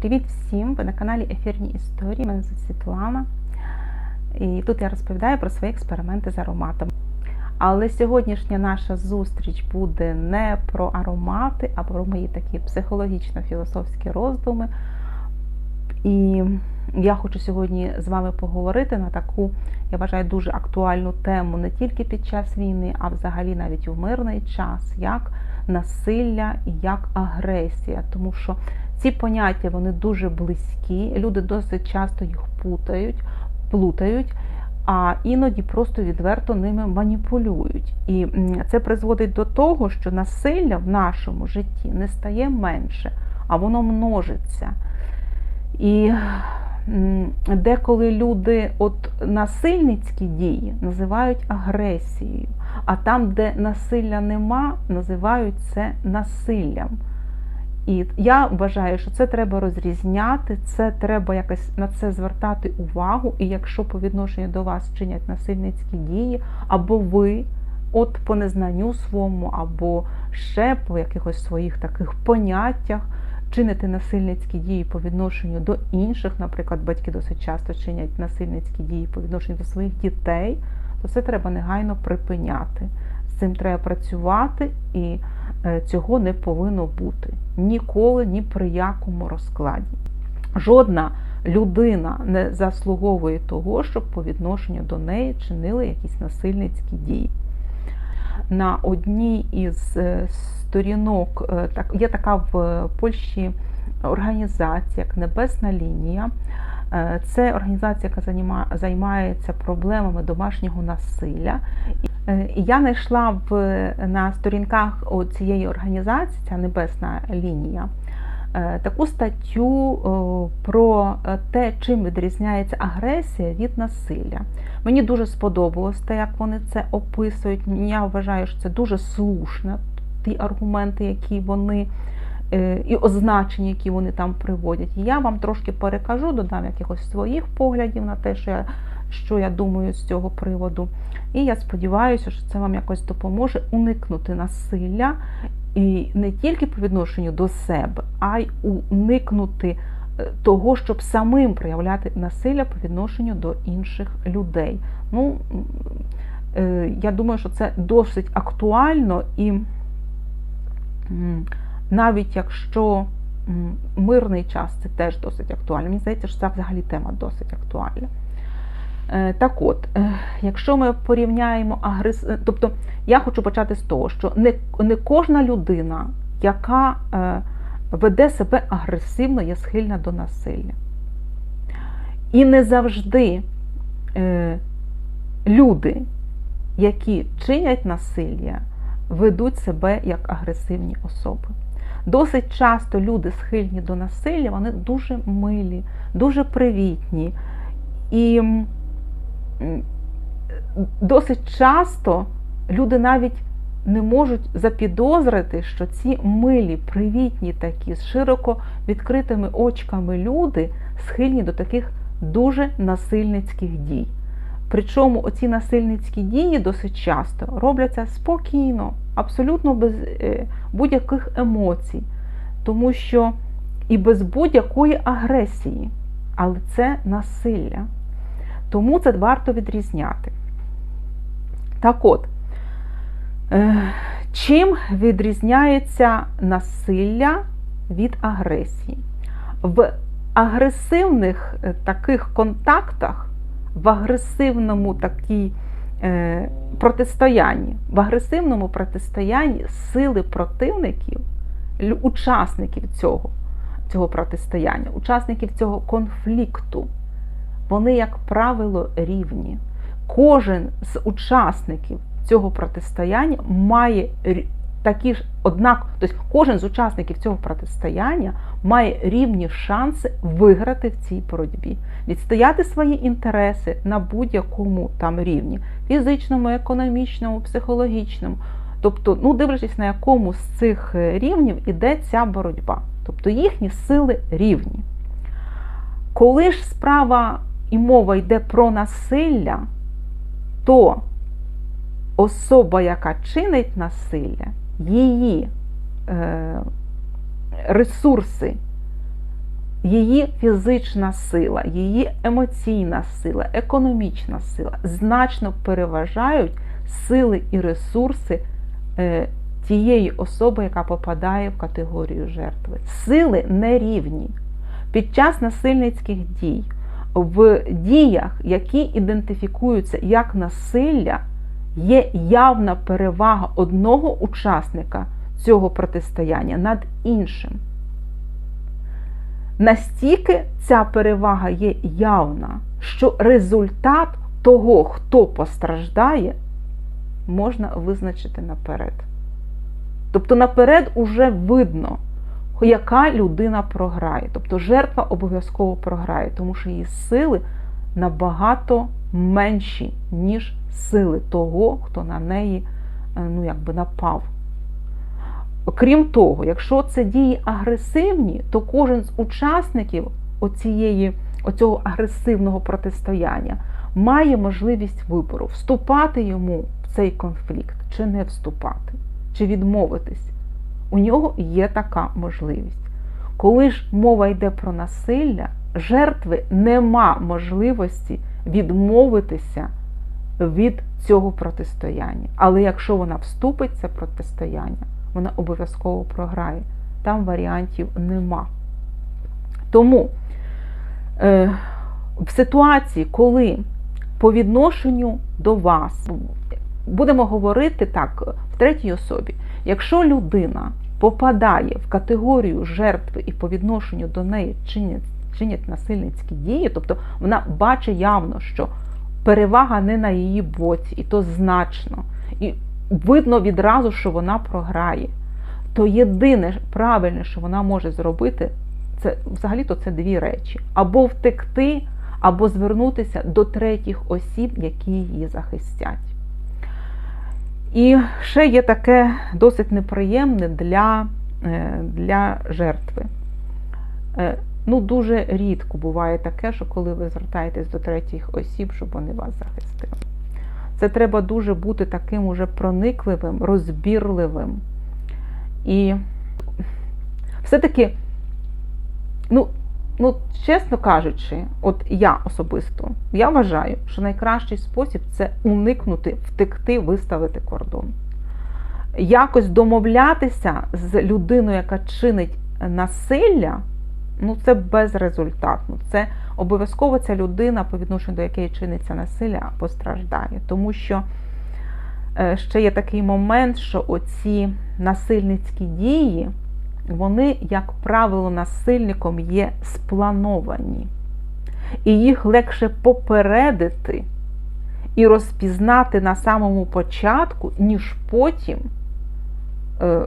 Привіт всім! Ви на каналі Ефірні Історії. Мене звуть Світлана. І тут я розповідаю про свої експерименти з ароматами. Але сьогоднішня наша зустріч буде не про аромати, а про мої такі психологічно-філософські роздуми. І я хочу сьогодні з вами поговорити на таку, я вважаю, дуже актуальну тему не тільки під час війни, а взагалі навіть у мирний час, як насилля і як агресія. Тому що ці поняття вони дуже близькі, люди досить часто їх путають, плутають, а іноді просто відверто ними маніпулюють. І це призводить до того, що насилля в нашому житті не стає менше, а воно множиться. І деколи люди от насильницькі дії називають агресією, а там, де насилля нема, називають це насиллям. І я вважаю, що це треба розрізняти, це треба якось на це звертати увагу. І якщо по відношенню до вас чинять насильницькі дії, або ви, от по незнанню своєму, або ще по якихось своїх таких поняттях, чините насильницькі дії по відношенню до інших, наприклад, батьки досить часто чинять насильницькі дії по відношенню до своїх дітей, то це треба негайно припиняти. З цим треба працювати і. Е, цього не повинно бути ніколи, ні при якому розкладі. Жодна людина не заслуговує того, щоб по відношенню до неї чинили якісь насильницькі дії. На одній із е, сторінок е, є така в Польщі організація, як Небесна лінія. Це організація, яка займається проблемами домашнього насилля. Е, я знайшла в, на сторінках цієї організації, ця небесна лінія, е, таку статтю про те, чим відрізняється агресія від насилля. Мені дуже сподобалось те, як вони це описують. Я вважаю, що це дуже слушно, ті аргументи, які вони е, і означення, які вони там приводять. Я вам трошки перекажу, додам якихось своїх поглядів на те, що я що я думаю з цього приводу. І я сподіваюся, що це вам якось допоможе уникнути насилля і не тільки по відношенню до себе, а й уникнути е, того, щоб самим проявляти насилля по відношенню до інших людей. Ну, е, я думаю, що це досить актуально і навіть якщо мирний час це теж досить актуально. Мені здається, що це взагалі тема досить актуальна. Е, так от, е, якщо ми порівняємо агрес... Е, тобто я хочу почати з того, що не не кожна людина, яка веде себе агресивно, є схильна до насилля. І не завжди люди, які чинять насилля, ведуть себе як агресивні особи. Досить часто люди схильні до насилля, вони дуже милі, дуже привітні. І досить часто люди навіть не можуть запідозрити, що ці милі, привітні такі, з широко відкритими очками люди схильні до таких дуже насильницьких дій. Причому оці насильницькі дії досить часто робляться спокійно, абсолютно без е, будь-яких емоцій, тому що і без будь-якої агресії, але це насилля. Тому це варто відрізняти. Так от, е, чим відрізняється насилля від агресії? В агресивних е, таких контактах, в агресивному такій е, протистоянні, в агресивному протистоянні сили противників, учасників цього, цього протистояння, учасників цього конфлікту вони, як правило, рівні. Кожен з учасників цього протистояння має такі ж, однак, тобто кожен з учасників цього протистояння має рівні шанси виграти в цій боротьбі, відстояти свої інтереси на будь-якому там рівні фізичному, економічному, психологічному. Тобто, ну, дивлячись, на якому з цих е, рівнів іде ця боротьба. Тобто їхні сили рівні. Коли ж справа і мова йде про насилля, то особа, яка чинить насилля, її е, ресурси, її фізична сила, її емоційна сила, економічна сила значно переважають сили і ресурси е, тієї особи, яка попадає в категорію жертви. Сили нерівні. Під час насильницьких дій, в діях, які ідентифікуються як насилля, є явна перевага одного учасника цього протистояння над іншим. Настільки ця перевага є явна, що результат того, хто постраждає, можна визначити наперед. Тобто наперед уже видно, яка людина програє. Тобто жертва обов'язково програє, тому що її сили набагато менші, ніж сили того, хто на неї ну, якби напав. Крім того, якщо це дії агресивні, то кожен з учасників оцієї, оцього агресивного протистояння має можливість вибору, вступати йому в цей конфлікт, чи не вступати, чи відмовитись. У нього є така можливість. Коли ж мова йде про насилля, жертви нема можливості відмовитися від цього протистояння. Але якщо вона вступить в це протистояння, вона обов'язково програє. Там варіантів нема. Тому е, в ситуації, коли по відношенню до вас, будемо говорити так, в третій особі, якщо людина попадає в категорію жертви і по відношенню до неї чинять, чинять насильницькі дії, тобто вона бачить явно, що перевага не на її боці, і то значно. І видно відразу, що вона програє. То єдине правильне, що вона може зробити, це взагалі-то це дві речі: або втекти, або звернутися до третіх осіб, які її захистять. І ще є таке досить неприємне для е, для жертви. Ну, Дуже рідко буває таке, що коли ви звертаєтесь до третіх осіб, щоб вони вас захистили. Це треба дуже бути таким уже проникливим, розбірливим. І все-таки, ну, ну, чесно кажучи, от я особисто, я вважаю, що найкращий спосіб це уникнути, втекти, виставити кордон. Якось домовлятися з людиною, яка чинить насилля, ну це безрезультатно. Це обов'язково ця людина, по відношенню до якої чиниться насилля, постраждає. Тому що е, ще є такий момент, що оці насильницькі дії, вони, як правило, насильником є сплановані. І їх легше попередити і розпізнати на самому початку, ніж потім е,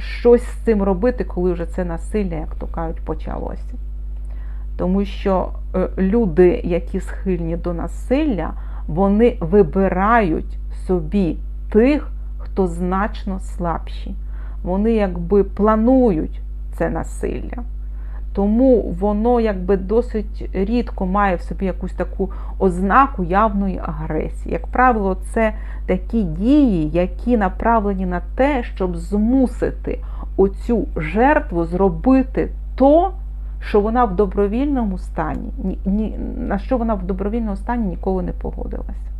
щось з цим робити, коли вже це насилля, як то кажуть, почалося. Тому що е, люди, які схильні до насилля, вони вибирають собі тих, хто значно слабші. Вони якби планують це насилля. Тому воно якби досить рідко має в собі якусь таку ознаку явної агресії. Як правило, це такі дії, які направлені на те, щоб змусити оцю жертву зробити то, що вона в добровільному стані, ні, ні, на що вона в добровільному стані ніколи не погодилася.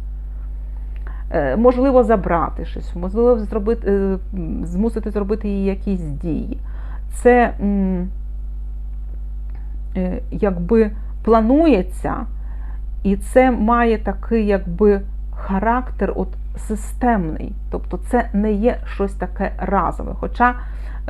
Е, можливо, забрати щось, можливо, зробити, е, змусити зробити їй якісь дії. Це е, якби планується, і це має такий якби характер от системний. Тобто це не є щось таке разове. Хоча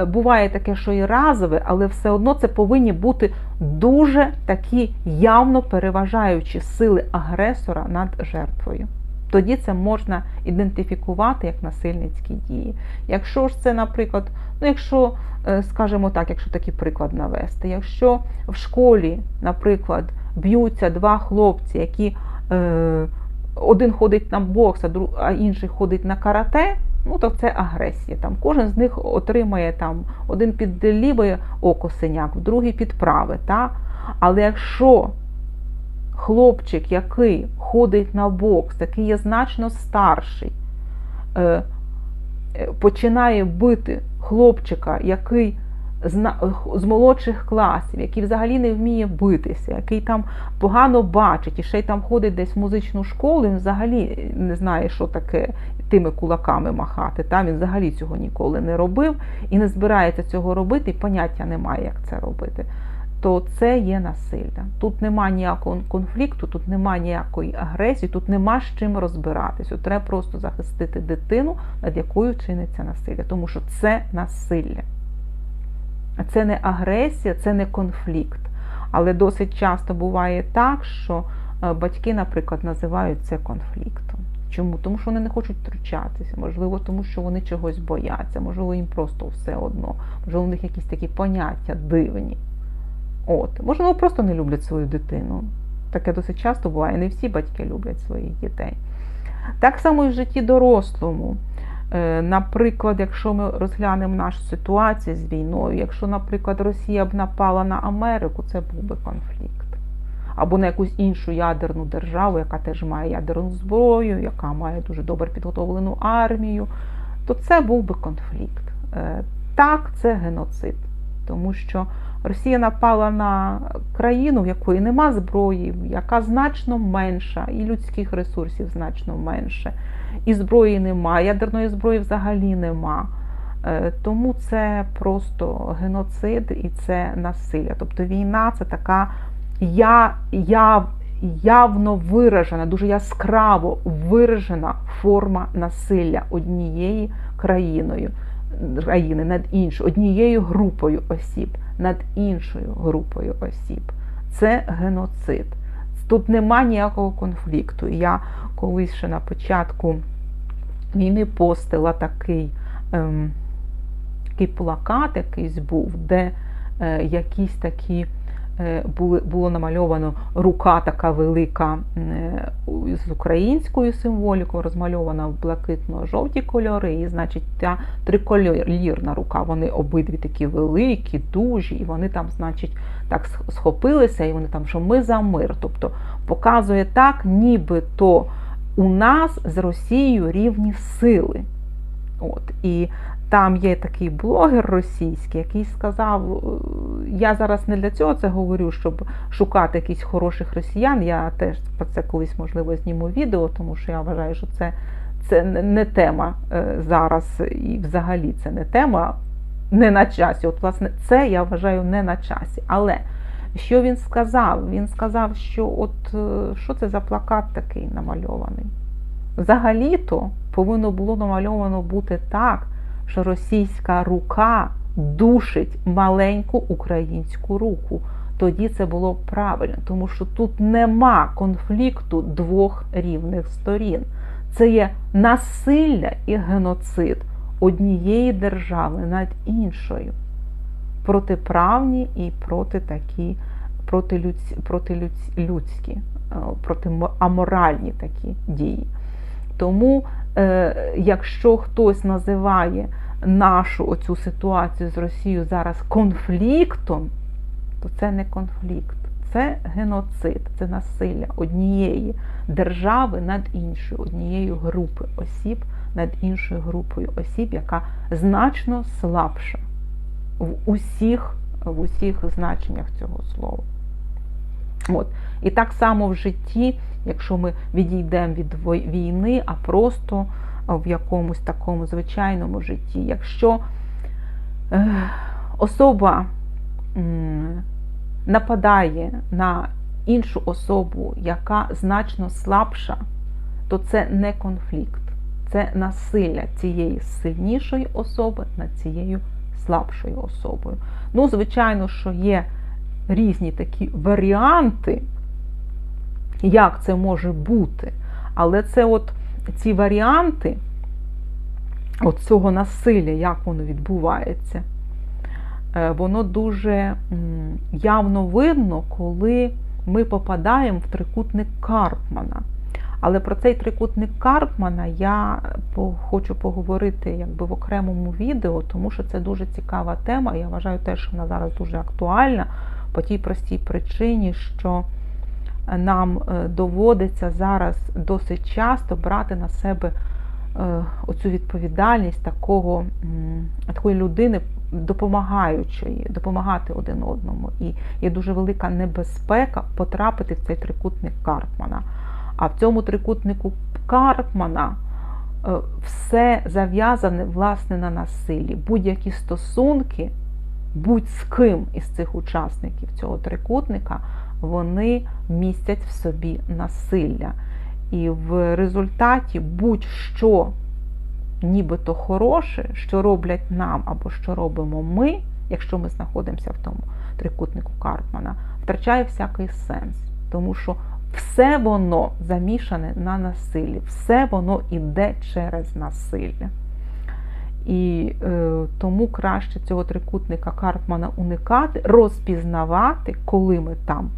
буває таке, що і разове, але все одно це повинні бути дуже такі явно переважаючі сили агресора над жертвою. Тоді це можна ідентифікувати як насильницькі дії. Якщо ж це, наприклад, ну якщо, е, скажімо так, якщо такий приклад навести, якщо в школі, наприклад, б'ються два хлопці, які е, один ходить на бокс, а інший ходить на карате, ну то це агресія. Там Кожен з них отримає там один під ліве око синяк, другий під праве. Та? Але якщо хлопчик, який ходить на бокс, який є значно старший, е, е, починає бити хлопчика, який з, молодших класів, який взагалі не вміє битися, який там погано бачить, і ще й там ходить десь в музичну школу, він взагалі не знає, що таке тими кулаками махати. Та? Він взагалі цього ніколи не робив і не збирається цього робити, і поняття немає, як це робити. То це є насилля. Тут нема ніякого конфлікту, тут нема ніякої агресії, тут нема з чим розбиратися. Треба просто захистити дитину, над якою чиниться насилля, тому що це насилля. Це не агресія, це не конфлікт. Але досить часто буває так, що е, батьки, наприклад, називають це конфліктом. Чому? Тому що вони не хочуть втручатися, можливо, тому що вони чогось бояться, можливо, їм просто все одно, можливо, у них якісь такі поняття дивні. От, можливо, просто не люблять свою дитину. Таке досить часто буває, не всі батьки люблять своїх дітей. Так само і в житті дорослому. Е, Наприклад, якщо ми розглянемо нашу ситуацію з війною, якщо, наприклад, Росія б напала на Америку, це був би конфлікт. Або на якусь іншу ядерну державу, яка теж має ядерну зброю, яка має дуже добре підготовлену армію, то це був би конфлікт. Е, Так, це геноцид, тому що Росія напала на країну, в якої нема зброї, яка значно менша, і людських ресурсів значно менше, і зброї нема, ядерної зброї взагалі нема. Е, Тому це просто геноцид і це насилля. Тобто війна це така я, я, явно виражена, дуже яскраво виражена форма насилля однією країною країни над іншою, однією групою осіб над іншою групою осіб. Це геноцид. Тут нема ніякого конфлікту. Я колись ще на початку війни постила такий ем, такий плакат, якийсь був, де е, якісь такі було намальовано рука така велика е, з українською символікою, розмальована в блакитно-жовті кольори, і, значить, та триколірна рука. Вони обидві такі великі, дужі, і вони там, значить, так схопилися, і вони там, що ми за мир. Тобто показує так, нібито у нас з Росією рівні сили. От, І там є такий блогер російський, який сказав: я зараз не для цього це говорю, щоб шукати якихось хороших росіян. Я теж про це колись, можливо, зніму відео, тому що я вважаю, що це, це не тема зараз, і взагалі це не тема не на часі. От, власне, це я вважаю не на часі. Але що він сказав? Він сказав, що от що це за плакат такий намальований? Взагалі-то повинно було намальовано бути так, що російська рука душить маленьку українську руку. Тоді це було правильно, тому що тут нема конфлікту двох рівних сторін. Це є насилля і геноцид однієї держави над іншою. Протиправні і проти такі, проти проти людські, проти аморальні такі дії. Тому, е, якщо хтось називає нашу оцю ситуацію з Росією зараз конфліктом, то це не конфлікт, це геноцид, це насилля однієї держави над іншою, однією групи осіб над іншою групою осіб, яка значно слабша в усіх, в усіх значеннях цього слова. От. І так само в житті, якщо ми відійдемо від війни, а просто в якомусь такому звичайному житті, якщо особа нападає на іншу особу, яка значно слабша, то це не конфлікт, це насилля цієї сильнішої особи над цією слабшою особою. Ну, звичайно, що є різні такі варіанти, як це може бути. Але це от ці варіанти от цього насилля, як воно відбувається, е, воно дуже явно видно, коли ми попадаємо в трикутник Карпмана. Але про цей трикутник Карпмана я хочу поговорити якби в окремому відео, тому що це дуже цікава тема. Я вважаю теж, вона зараз дуже актуальна по тій простій причині, що нам е, доводиться зараз досить часто брати на себе е, оцю відповідальність такого, такої людини, допомагаючої, допомагати один одному. І є дуже велика небезпека потрапити в цей трикутник Карпмана. А в цьому трикутнику Карпмана е, все зав'язане власне на насиллі. Будь-які стосунки, будь з ким із цих учасників цього трикутника, вони містять в собі насилля. І в результаті будь-що нібито хороше, що роблять нам або що робимо ми, якщо ми знаходимося в тому трикутнику Карпмана, втрачає всякий сенс. Тому що все воно замішане на насиллі, все воно іде через насилля. І е, тому краще цього трикутника Карпмана уникати, розпізнавати, коли ми там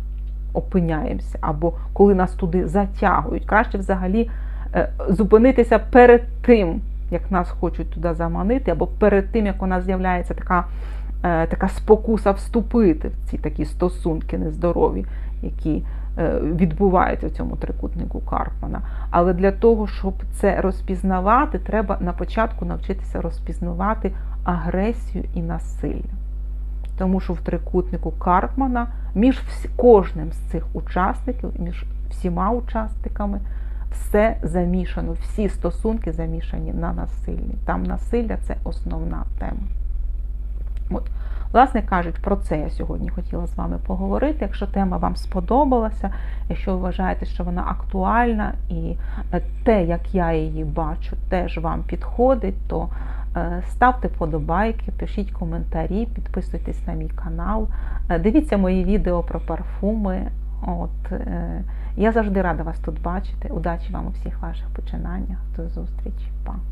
опиняємося, або коли нас туди затягують. Краще взагалі е, зупинитися перед тим, як нас хочуть туди заманити, або перед тим, як у нас з'являється така е, така спокуса вступити в ці такі стосунки нездорові, які е, відбуваються в цьому трикутнику Карпмана. Але для того, щоб це розпізнавати, треба на початку навчитися розпізнавати агресію і насилля. Тому що в трикутнику Карпмана між кожним з цих учасників, між всіма учасниками, все замішано, всі стосунки замішані на насиллі. Там насилля це основна тема. От. Власне кажуть, про це я сьогодні хотіла з вами поговорити. Якщо тема вам сподобалася, якщо ви вважаєте, що вона актуальна і те, як я її бачу, теж вам підходить, то е, ставте подобайки, пишіть коментарі, підписуйтесь на мій канал, е, дивіться мої відео про парфуми. От, е, Я завжди рада вас тут бачити. Удачі вам у всіх ваших починаннях. До зустрічі. Па!